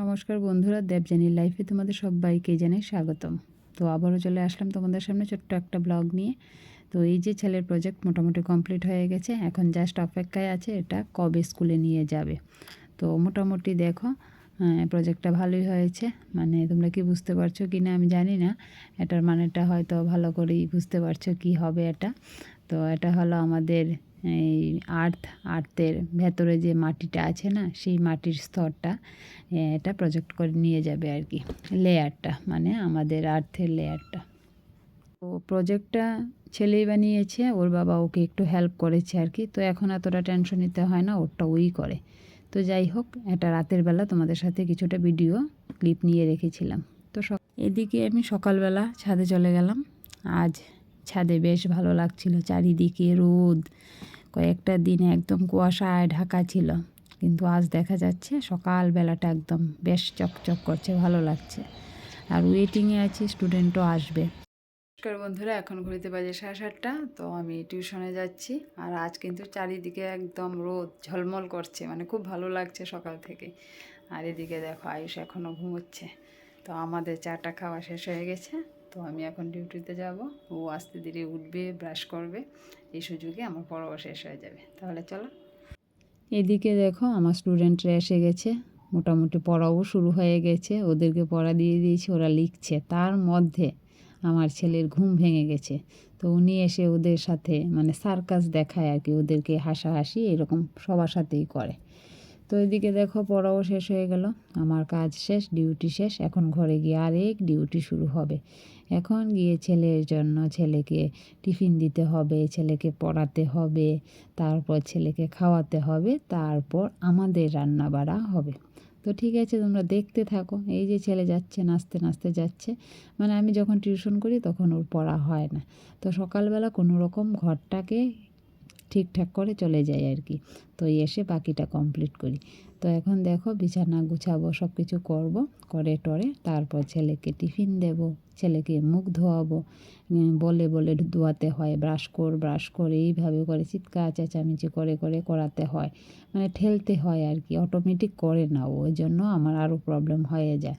নমস্কার বন্ধুরা দেবজানির লাইফে তোমাদের সবাইকে জানাই স্বাগতম। তো আবারও চলে আসলাম তোমাদের সামনে ছোট্ট একটা ব্লগ নিয়ে। তো এই যে ছেলের প্রজেক্ট মোটামুটি কমপ্লিট হয়ে গেছে, এখন জাস্ট অপেক্ষায় আছে এটা কবে স্কুলে নিয়ে যাবে। তো মোটামুটি দেখো প্রজেক্টটা ভালোই হয়েছে। মানে তোমরা কি বুঝতে পারছ কি না আমি জানি না। এটার মানেটা হয়তো ভালো করেই বুঝতে পারছ কি হবে এটা। তো এটা হলো আমাদের এই আর্থ আর্থের ভেতরে যে মাটিটা আছে না, সেই মাটির স্তরটা এটা প্রজেক্ট করে নিয়ে যাবে আর কি লেয়ারটা মানে আমাদের আর্থের লেয়ারটা তো প্রজেক্টটা ছেলেই বানিয়েছে, ওর বাবা ওকে একটু হেল্প করেছে আর কি, তো এখন এতটা টেনশন নিতে হয় না, ওরটা ওই করে। তো যাই হোক, এটা রাতের বেলা তোমাদের সাথে কিছুটা ভিডিও ক্লিপ নিয়ে রেখেছিলাম। তো এদিকে আমি সকালবেলা ছাদে চলে গেলাম, আজ ছাদে বেশ ভালো লাগছিল, চারিদিকে রোদ। কয়েকটা দিন একদম কুয়াশায় ঢাকা ছিল, কিন্তু আজ দেখা যাচ্ছে সকালবেলাটা একদম বেশ চকচক করছে, ভালো লাগছে। আর ওয়েটিংয়ে আছি স্টুডেন্টও আসবে। নমস্কার বন্ধুরা, এখন ঘুরিতে বাজে সাড়ে সাতটা, তো আমি টিউশনে যাচ্ছি। আর আজ কিন্তু চারিদিকে একদম রোদ, ঝলমল করছে মানে খুব ভালো লাগছে সকাল থেকে। আর এদিকে দেখো আয়ুষ এখনও ঘুমোচ্ছে। তো আমাদের চাটা খাওয়া শেষ হয়ে গেছে। তো আমি এখন ডিউটিতে যাব। ও আস্তে ধীরে উঠবে ব্রাশ করবে। এই সুযোগে আমার পড়াও শেষ হয়ে যাবে। তাহলে চলো। এদিকে দেখো আমার স্টুডেন্টরা এসে গেছে। মোটামুটি পড়াও শুরু হয়ে গেছে। ওদেরকে পড়া দিয়ে দিয়েছি, ওরা লিখছে। তার মধ্যে আমার ছেলের ঘুম ভেঙে গেছে। তো উনি এসে ওদের সাথে মানে সার্কাস দেখায় আর কি। ওদেরকে হাসাহাসি এরকম সবার সাথেই করে। তো এদিকে দেখো পড়াও শেষ হয়ে গেল। আমার কাজ শেষ, ডিউটি শেষ। এখন ঘরে গিয়ে আরেক ডিউটি শুরু হবে। এখন গিয়ে ছেলের জন্য ছেলেকে টিফিন দিতে হবে, ছেলেকে পড়াতে হবে, তারপর ছেলেকে খাওয়াতে হবে, তারপর আমাদের রান্না বাড়া হবে। তো ঠিক আছে, তোমরা দেখতে থাকো। এই যে ছেলে যাচ্ছে, নাচতে নাচতে যাচ্ছে। মানে আমি যখন টিউশন করি তখন ওর পড়া হয় না। তো সকালবেলা কোনো রকম ঘরটাকে ঠিকঠাক করে চলে যাই আর কি। তো এসে বাকিটা কমপ্লিট করি। তো এখন দেখো বিছানা গুছাবো সব কিছু করব, করে টরে তারপর ছেলেকে টিফিন দেব, ছেলেকে মুখ ধোয়াবো বলে বলে ধোয়াতে হয়, ব্রাশ কর, ব্রাশ করে, এইভাবে করে চিৎকার, চেঁচামেচি করে করে করাতে হয়। মানে ঠেলতে হয় আর কি অটোমেটিক করে না, ওই জন্য আমার আরও প্রবলেম হয়ে যায়।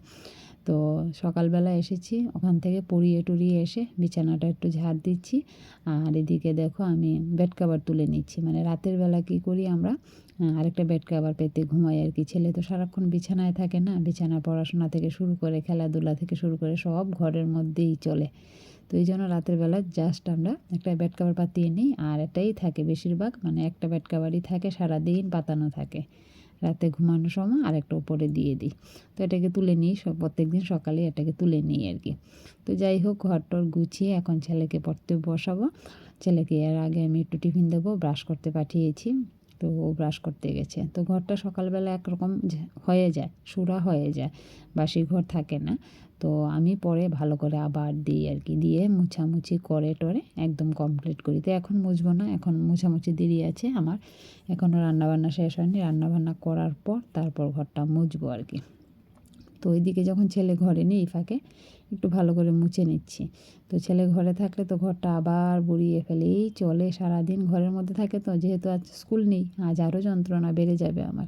তো সকালবেলা এসেছি, ওখান থেকে পড়িয়ে টুরিয়ে এসে বিছানাটা একটু ঝাড় দিচ্ছি। আর এদিকে দেখো আমি বেড কাভার তুলে নিচ্ছি। মানে রাতের বেলা কী করি আমরা? আরেকটা বেড কাভার পেতে ঘুমাই আর কি। ছেলে তো সারাক্ষণ বিছানায় থাকে না, বিছানা পড়াশোনা থেকে শুরু করে, খেলাধুলা থেকে শুরু করে সব ঘরের মধ্যেই চলে। তো এই জন্য রাতের বেলা জাস্ট আমরা একটা বেড কাভার পাতিয়ে নিই। আর এটাই থাকে বেশিরভাগ মানে একটা বেড কাভারই থাকে, সারাদিন পাতানো থাকে। রাতে ঘুমানোর সময় আর একটা উপরে দিয়ে দিই। তো এটাকে তুলে নিই প্রত্যেক দিন সকালে এটাকে তুলে নিই আর কি। তো যাই হোক ঘরটর গুছিয়ে এখন ছেলেকে পড়তে বসাবো। ছেলেকে এর আগে আমি একটু টিফিন দেবো, ব্রাশ করতে পাঠিয়েছি। তো ও ব্রাশ করতে গেছে। তো ঘরটা সকালবেলা একরকম হয়ে যায়, সুরা হয়ে যায়, বাসি ঘর থাকে না। তো আমি পরে ভালো করে আবার দিই আর কি, দিয়ে মুছামুছি করে টরে একদম কমপ্লিট করি। তো এখন মুছবো না, এখন মুছামুছি দেরি আছে আমার। এখনও রান্নাবান্না শেষ হয়নি, রান্নাবান্না করার পর তারপর ঘরটা মুছবো আর কি। তো ওইদিকে যখন ছেলে ঘরে নেই ফাঁকে একটু ভালো করে মুছে নিচ্ছি। তো ছেলে ঘরে থাকলে তো ঘরটা আবার বুড়িয়ে ফেলেই চলে, সারাদিন ঘরের মধ্যে থাকে তো, যেহেতু আজ স্কুল নেই, আজ আরও যন্ত্রণা বেড়ে যাবে আমার।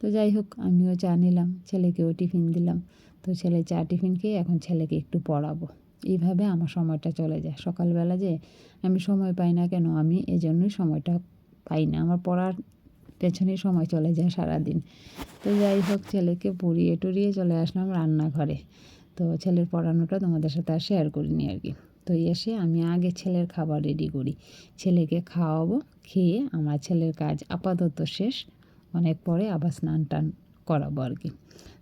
তো যাই হোক, আমিও চা নিলাম, ছেলেকেও টিফিন দিলাম। তো ছেলে চা টিফিন খেয়ে এখন ছেলেকে একটু পড়াবো। এইভাবে আমার সময়টা চলে যায়। সকালবেলা যে আমি সময় পাই না কেন, আমি এজন্যই সময়টা পাই না। আমার পড়ার পেছনেই সময় চলে যায় সারাদিন। তো যাই হোক, ছেলেকে পড়িয়ে টড়িয়ে চলে আসলাম রান্নাঘরে। তো ছেলের পড়ানোটা তোমাদের সাথে আর শেয়ার করিনি আর কি। তো এসে আমি আগে ছেলের খাবার রেডি করি। ছেলেকে খাওয়াবো, খেয়ে আমার ছেলের কাজ আপাতত শেষ। অনেক পরে আবার স্নান টান করাবো আর কি।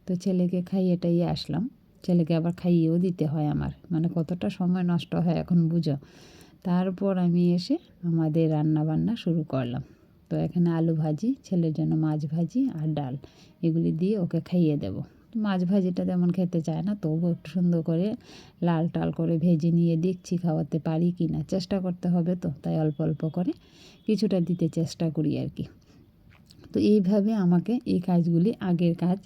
তো ছেলেকে খাইয়ে টাইয়ে আসলাম। ছেলেকে আবার খাইয়েও দিতে হয় আমার। মানে কতটা সময় নষ্ট হয় এখন বুঝো? তারপর আমি এসে আমাদের রান্না বান্না শুরু করলাম। তো এখানে আলু ভাজি, ছেলের জন্য মাছ ভাজি আর ডাল। এগুলি দিয়ে ওকে খাইয়ে দেবো। মাছ ভাজিটা তেমন খেতে চায় না তবু একটু সুন্দর করে লাল টাল করে ভেজে নিয়ে দেখছি খাওয়াতে পারি কি না। চেষ্টা করতে হবে তো, তাই অল্প অল্প করে কিছুটা দিতে চেষ্টা করি আর কি। তো এইভাবে আমাকে এই কাজগুলি আগের কাজ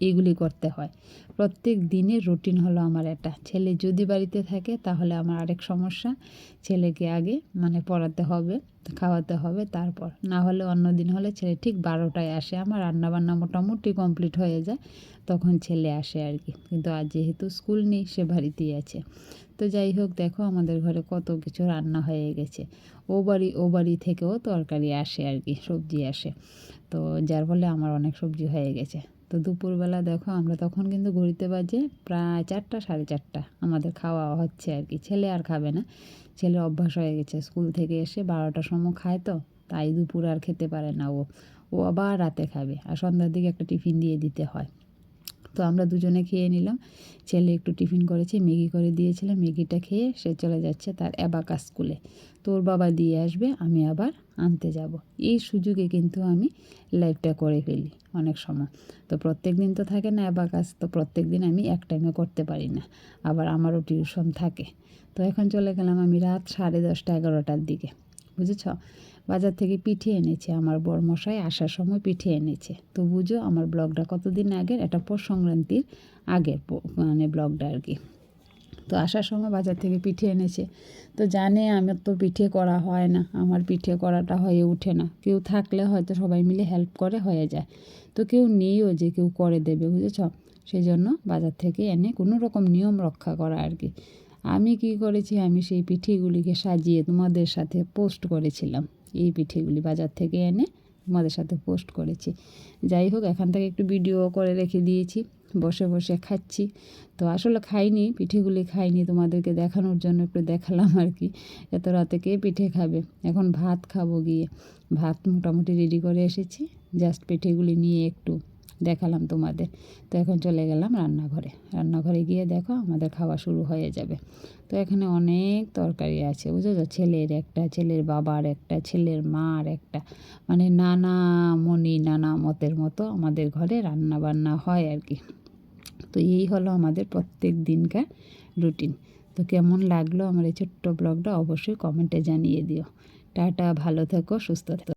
এইগুলি করতে হয়। প্রত্যেক দিনের রুটিন হলো আমার এটা ছেলে যদি বাড়িতে থাকে তাহলে আমার আরেক সমস্যা, ছেলেকে আগে মানে পড়াতে হবে, খাওয়াতে হবে তারপর। না হলে অন্য দিন হলে ছেলে ঠিক বারোটায় আসে। আমার রান্নাবান্না মোটামুটি কমপ্লিট হয়ে যায়, তখন ছেলে আসে আর কি। কিন্তু আজ যেহেতু স্কুল নেই, সে বাড়িতেই আছে। তো যাই হোক, দেখো আমাদের ঘরে কত কিছু রান্না হয়ে গেছে। ও বাড়ি ও বাড়ি থেকেও তরকারি আসে আর কি, সবজি আসে। তো যার ফলে আমার অনেক সবজি হয়ে গেছে। তো দুপুরবেলা দেখো, আমরা তখন কিন্তু ঘড়িতে বাজে প্রায় চারটা, সাড়ে চারটা। আমাদের খাওয়া হচ্ছে আর কি। ছেলে আর খাবে না। ছেলে অভ্যাস হয়ে গেছে। স্কুল থেকে এসে বারোটার সময় খায় তো, তাই দুপুর আর খেতে পারে না ও। ও আবার রাতে খাবে। আর সন্ধ্যার দিকে একটা টিফিন দিয়ে দিতে হয়। তো আমরা দুজনে খেয়ে নিলাম। ছেলে একটু টিফিন করেছে, ম্যাগি করে দিয়েছিলাম, ম্যাগিটা খেয়ে সে চলে যাচ্ছে তার অ্যাবাকা স্কুলে। তোর বাবা দিয়ে আসবে, আমি আবার আনতে যাব। এই সুযোগে কিন্তু আমি লাইভটা করে ফেলি অনেক সময়। তো প্রত্যেক দিন তো থাকে না অ্যাবাকাস, তো প্রত্যেক দিন আমি এক টাইমে করতে পারি না। আবার আমারও টিউশন থাকে। তো এখন চলে গেলাম আমি রাত সাড়ে দশটা এগারোটার দিকে। বুঝেছ? বাজার থেকে পিঠে এনেছে আমার বরমশাই, আসার সময় পিঠে এনেছে। তো বুঝো, আমার ব্লগটা কতদিন আগের? এটা পৌষ সংক্রান্তির আগের মানে ব্লগটা আর কি। তো আসার সময় বাজার থেকে পিঠে এনেছে। তো জানে আমার তো পিঠে করা হয় না, আমার পিঠে করাটা হয়ে ওঠে না। কেউ থাকলে হয়তো সবাই মিলে হেল্প করে, হয়ে যায়। তো কেউ নেইও যে কেউ করে দেবে, বুঝেছ? সেই জন্য বাজার থেকে এনে কোনো রকম নিয়ম রক্ষা করা আর কি। আমি কি করেছি? আমি সেই পিঠেগুলিকে সাজিয়ে তোমাদের সাথে পোস্ট করেছিলাম। এই পিঠেগুলি বাজার থেকে এনে তোমাদের সাথে পোস্ট করেছি। যাই হোক, এখান থেকে একটু ভিডিও করে রেখে দিয়েছি। বসে বসে খাচ্ছি। তো আসলে খাইনি, পিঠেগুলি খাইনি। তোমাদেরকে দেখানোর জন্য একটু দেখালাম আর কি। এত রাতে কে পিঠে খাবে? এখন ভাত খাব গিয়ে। ভাত মোটামুটি রেডি করে এসেছি। জাস্ট পিঠেগুলি নিয়ে একটু দেখালাম তোমাদের। তো এখন চলে গেলাম রান্নাঘরে। রান্নাঘরে গিয়ে দেখো আমাদের খাওয়া শুরু হয়ে যাবে। তো এখানে অনেক তরকারি আছে বুঝো তো ছেলের একটা, ছেলের বাবার একটা, ছেলের মার একটা। মানে নানা মনি, নানা মতের মতো আমাদের ঘরে রান্না বান্না হয় আর কি। তো এই হলো আমাদের প্রত্যেক দিনকার রুটিন। তো কেমন লাগল আমার এই ছোট্ট ব্লগটা অবশ্যই কমেন্টে জানিয়ে দিও। টাটা, ভালো থেকো, সুস্থ থেকো।